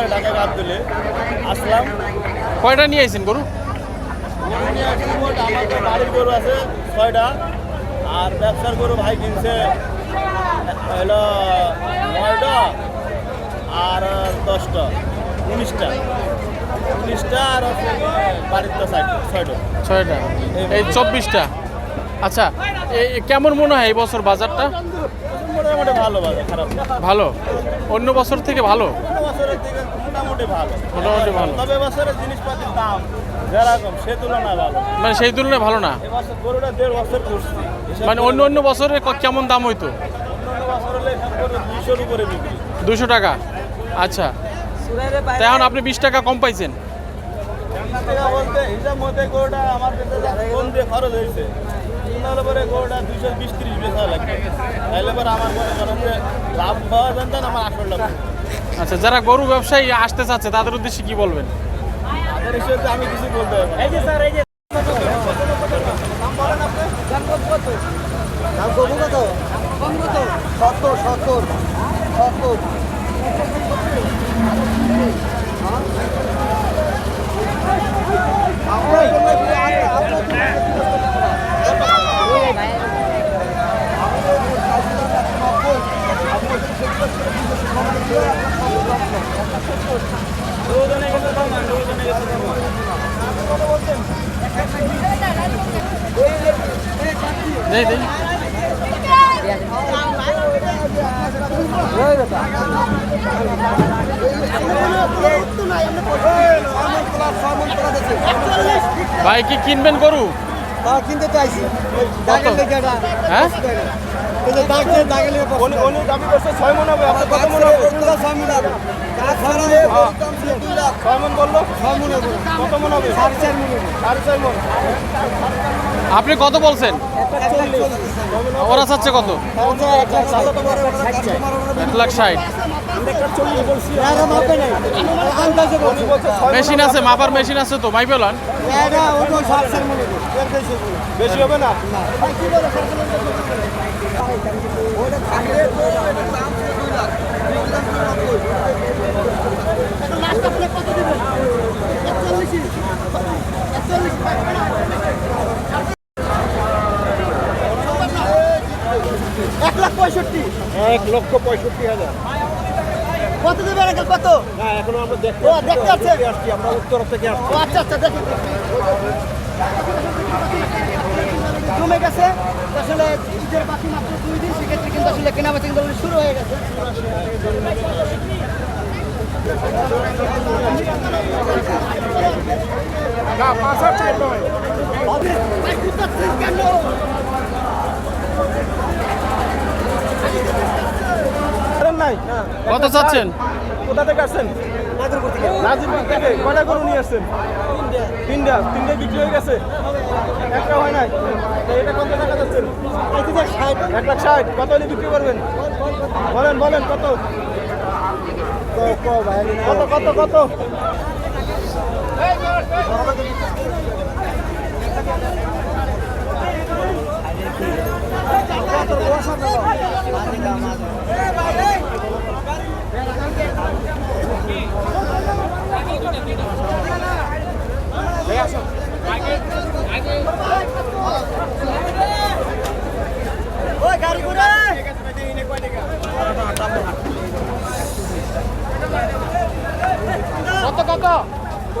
করে ঢাকা গাছ দিলে আসলাম। কয়টা নিয়ে আইছেন গরু? আমার বাড়ির গরু আছে ছয়টা আর ব্যবসার গরু ভাই কিনছে হলো নয়টা আর দশটা উনিশটা। উনিশটা আর হচ্ছে বাড়ির তো সাইড ছয়টা। ছয়টা। এই চব্বিশটা। আচ্ছা কেমন মনে হয় এই বছর বাজারটা? মোটামুটি ভালো বাজার খারাপ ভালো? অন্য বছর থেকে ভালো? মোটামুটি ভালো। মোটামুটি ভালো। তবে বছরের জিনিসপাতির দাম যেরকম সে তুলনায় ভালো। মানে সেই তুলনায় ভালো না? এবছর গরুটা দেড় বছর করছি মানে অন্য অন্য বছরে কেমন দাম হইতো? উপরে বিক্রি। দুশো টাকা? আচ্ছা। এখন আপনি বিশ টাকা কম পাইছেন। বলতে হিসাব মতে গরুটা আমার কাছে যা দিয়ে খরচ হয়েছে তাহলে পরে দুইশো বিশ ত্রিশ বেচা লাগবে। তাহলে পরে আমার মনে করেন যে লাভ পাওয়া যান না আমার আসল লাভ আচ্ছা যারা গরু ব্যবসায়ী আসতে চাচ্ছে তাদের উদ্দেশ্যে কি বলবেন? তাদের হিসেবে আমি কিছু বলতে পারব। এই যে স্যার এই যে দাম কত? কত? সত্তর সত্তর। সত্তর দেই দেই ভাই কি কিনবেন গরু? কিনতে চাইছি। হ্যাঁ? ছয় মন হবে। আপনার কত মন হবে? মন বলল? কত মন হবে। সাড়ে চার মন। আপনি কত বলছেন? ওরা চাচ্ছে কত? এক লাখ ষাট। মেশিন আছে মাপার মেশিন আছে তো মাই পেলান বেশি হবে না? এক লাখ পঁয়ষট্টি এক লক্ষ পঁয়ষট্টি হাজার। কত দেবে আঙ্কেল কত? না এখনও আমরা দেখতে ও, দেখতে আসছে? আসছি আমরা উত্তর থেকে আসছি। আচ্ছা আচ্ছা দেখি। কমে গেছে। আসলে ঈদের বাকি মাত্র দুই দিন সেক্ষেত্রে কিন্তু আসলে কেনা বেচা কিন্তু শুরু হয়ে গেছে। হবে। ভাই, কুত্তাচ্ছিস কেন? আরে নাই কত চাচ্ছেন কোথা থেকে আসছেন। নাজিরপুর থেকে। কয়টা গরু নিয়ে আসছেন? তিনটা। তিনটে বিক্রি হয়ে গেছে। একটা হয় নাই। এটা কত টাকা যাচ্ছেন? এই যে ষাট। এক লাখ ষাট। কত হলে বিক্রি করবেন? বলেন বলেন কত? কত কত কত? ওই গাড়ি ঘুরে কত কত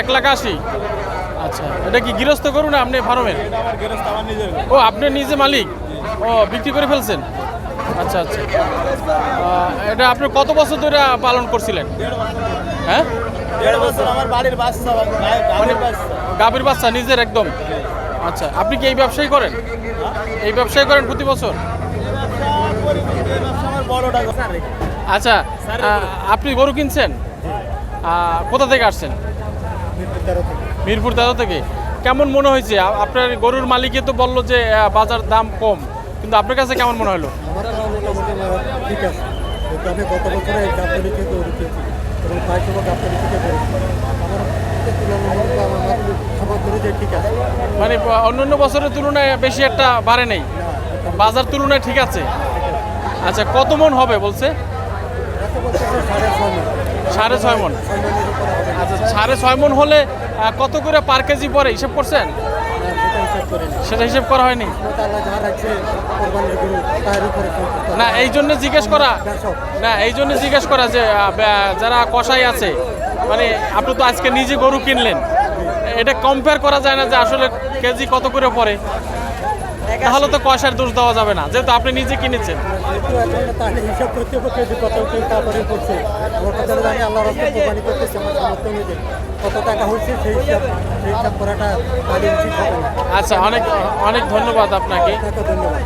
এক লাখ আশি। আচ্ছা এটা কি গৃহস্থ করুন আপনি ফার্মের? ও, আপনি নিজে মালিক? ও, বিক্রি করে ফেলছেন? আচ্ছা আচ্ছা। এটা আপনি কত বছর ধরে পালন করছিলেন? হ্যাঁ? বাচ্চা গাভীর বাচ্চা, নিজের একদম? আচ্ছা আপনি কি এই ব্যবসায় করেন? এই ব্যবসায়ী করেন প্রতি বছর? আচ্ছা আপনি গরু কিনছেন? কোথা থেকে আসছেন? মিরপুর তেরো থেকে। কেমন মনে হয়েছে? আপনার গরুর মালিকে তো বলল যে বাজার দাম কম। কিন্তু আপনার কাছে কেমন মনে হলো? আমার ঠিক আছে। আমি গত বছরে গাবতলি থেকে গরু কিনছি এবং গাবতলি থেকে গরু মানে অন্যান্য বছরের তুলনায় বেশি একটা বাড়ে নেই? বাজার তুলনায় ঠিক আছে। আচ্ছা কত মন হবে বলছে? সাড়ে ছয় মন। আচ্ছা সাড়ে ছয় মন হলে কত করে পার কেজি পরে হিসেব করছেন সেটা হিসাব করে হয়নি। না, এই জন্য জিজ্ঞেস করা, না, এই জন্য জিজ্ঞেস করা যে যারা কষাই আছে মানে আপনি তো আজকে নিজে গরু কিনলেন এটা কম্পেয়ার করা যায় না যে আসলে কেজি কত করে পড়ে তাহলে তো কষার দোষ দেওয়া যাবে না যেহেতু আপনি নিজে কিনেছেন। আচ্ছা অনেক অনেক ধন্যবাদ আপনাকে। আপনাকে ধন্যবাদ।